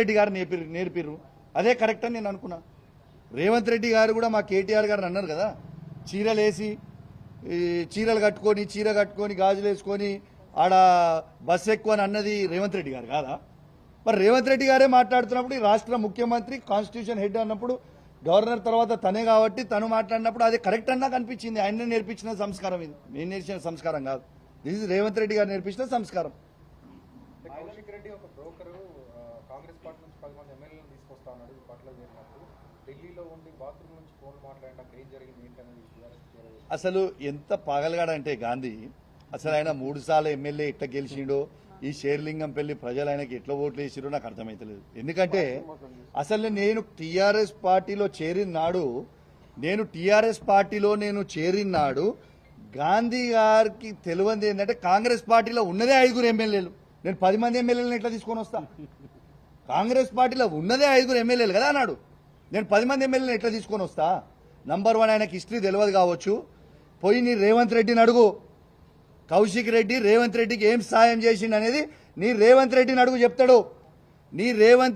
రెడ్డి గారు నేర్పిరు నేర్పిర్రు. అదే కరెక్ట్ అని నేను అనుకున్నా. రేవంత్ రెడ్డి గారు కూడా మా కేటీఆర్ గారు అన్నారు కదా. చీరలు వేసి చీరలు కట్టుకొని చీర కట్టుకొని గాజులు వేసుకొని ఆడ బస్సు ఎక్కువ అని అన్నది రేవంత్ రెడ్డి గారు కాదా? మరి రేవంత్ రెడ్డి గారే మాట్లాడుతున్నప్పుడు ఈ రాష్ట్ర ముఖ్యమంత్రి కాన్స్టిట్యూషన్ హెడ్ అన్నప్పుడు గవర్నర్ తర్వాత తనే కాబట్టి తను మాట్లాడినప్పుడు అది కరెక్ట్ అన్నా కనిపించింది ఆయన నేర్పించిన సంస్కారం ఇది. నేను నేర్చిన సంస్కారం కాదు. దిస్ ఇస్ రేవంత్ రెడ్డి గారు నేర్పించిన సంస్కారం. కౌశిక్ రెడ్డి ఒక బ్రోకరు కాంగ్రెస్ పార్టీ నుంచి పది మంది ఎమ్మెల్యేలను తీసుకొస్తా ఈ పార్టీలో చేరినప్పుడు ఢిల్లీలో ఉండి బాత్రూమ్ నుంచి ఫోన్ మాట్లాడిన అక్కడ ఏం జరిగింది ఏంటనేది. అసలు ఎంత పగలగాడంటే గాంధీ అసలు ఆయన మూడు సార్లు ఎమ్మెల్యే ఎట్లా గెలిచిండో ఈ షేర్లింగం పెళ్ళి ప్రజలు ఆయనకి ఎట్లా ఓట్లు వేసిరో నాకు అర్థమైతలేదు. ఎందుకంటే అసలు నేను టీఆర్ఎస్ పార్టీలో చేరిన నాడు నేను టీఆర్ఎస్ పార్టీలో నేను చేరిన నాడు గాంధీ గారికి తెలియంది ఏంటంటే కాంగ్రెస్ పార్టీలో ఉన్నదే ఐదుగురు ఎమ్మెల్యేలు. నేను పది మంది ఎమ్మెల్యేలను ఎట్లా తీసుకొని వస్తా? కాంగ్రెస్ పార్టీలో ఉన్నదే ఐదుగురు ఎమ్మెల్యేలు కదా అన్నాడు. నేను పది మంది ఎమ్మెల్యేలను ఎట్లా తీసుకొని వస్తా? నంబర్ వన్ ఆయనకి హిస్టరీ తెలియదు కావచ్చు. పోయి నీ రేవంత్ రెడ్డిని అడుగు. కౌశిక్ రెడ్డి రేవంత్ రెడ్డికి ఏం సాయం చేసిండు అనేది నీ రేవంత్ రెడ్డిని అడుగు చెప్తాడు. నీ రేవంత్